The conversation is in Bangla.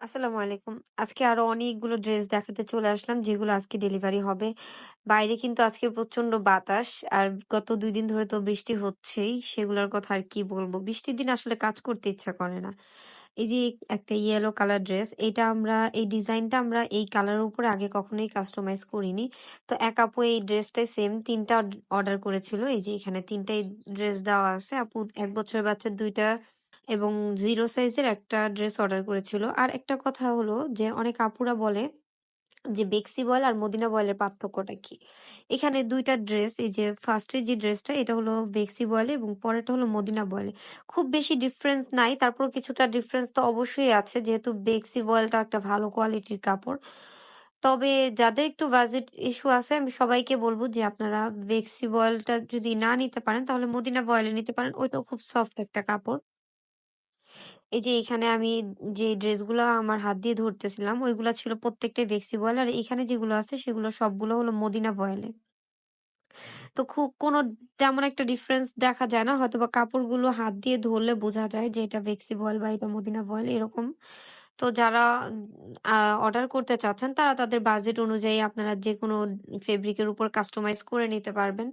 আসসালামু আলাইকুম। আজকে আরও অনেকগুলো ড্রেস দেখাতে চলে আসলাম যেগুলো আজকে ডেলিভারি হবে। বাইরে কিন্তু আজকে প্রচণ্ড বাতাস। আর গত ২ দিন ধরে তো বৃষ্টি হচ্ছেই। সেগুলোর কথা আর কি বলব। বৃষ্টির দিনে আসলে কাজ করতে ইচ্ছা করে না। এই যে একটা ইয়েলো কালার ড্রেস, এটা আমরা এই ডিজাইনটা আমরা এই কালারের উপরে আগে কখনোই কাস্টমাইজ করিনি। তো এক আপু এই ড্রেসটাই সেম ৩ টা অর্ডার করেছিল। এই যে এখানে ৩ টাই ড্রেস দেওয়া আছে। আপু ১ বছরের বাচ্চার ২ টা এবং জিরো সাইজের একটা ড্রেস অর্ডার করেছিল। আর একটা কথা হলো যে, অনেক আপুরা বলে যে বেক্সি বয়েল আর মদিনা বয়েলের পার্থক্যটা কি? এখানে দুইটা ড্রেস এই যে ফার্স্ট এর যে ড্রেসটা এটা হলো বেক্সি বয়েলে এবং পরেরটা হলো মদিনা বয়েলে। খুব বেশি ডিফারেন্স নাই। তারপরেও কিছুটা ডিফারেন্স তো অবশ্যই আছে, যেহেতু বেক্সি বয়েলটা একটা ভালো কোয়ালিটির কাপড়। তবে যাদের একটু বাজেট ইস্যু আছে, আমি সবাইকে বলব যে, আপনারা বেক্সি বয়েলটা যদি না নিতে পারেন, তাহলে মদিনা বয়েলে নিতে পারেন। ওইটাও খুব সফট একটা কাপড়। এই যে এখানে আমি যে ড্রেসগুলা আমার হাত দিয়ে ধরতেছিলাম, ওইগুলা ছিল প্রত্যেকটাই বেক্সি বয়েল। আর এখানে যেগুলো আছে, সেগুলো সবগুলো হলো মদিনা বয়েলে। তো খুব কোনো তেমন একটা ডিফারেন্স দেখা যায় না। হয়তোবা কাপড়গুলো হাত দিয়ে ধরলে বোঝা যায় যে এটা বেক্সি বয়েল বা এটা মদিনা বয়েল, এরকম। তো যারা অর্ডার করতে চাচ্ছেন, তারা তাদের বাজেট অনুযায়ী আপনারা যে কোনো ফেব্রিকের উপর কাস্টমাইজ করে নিতে পারবেন।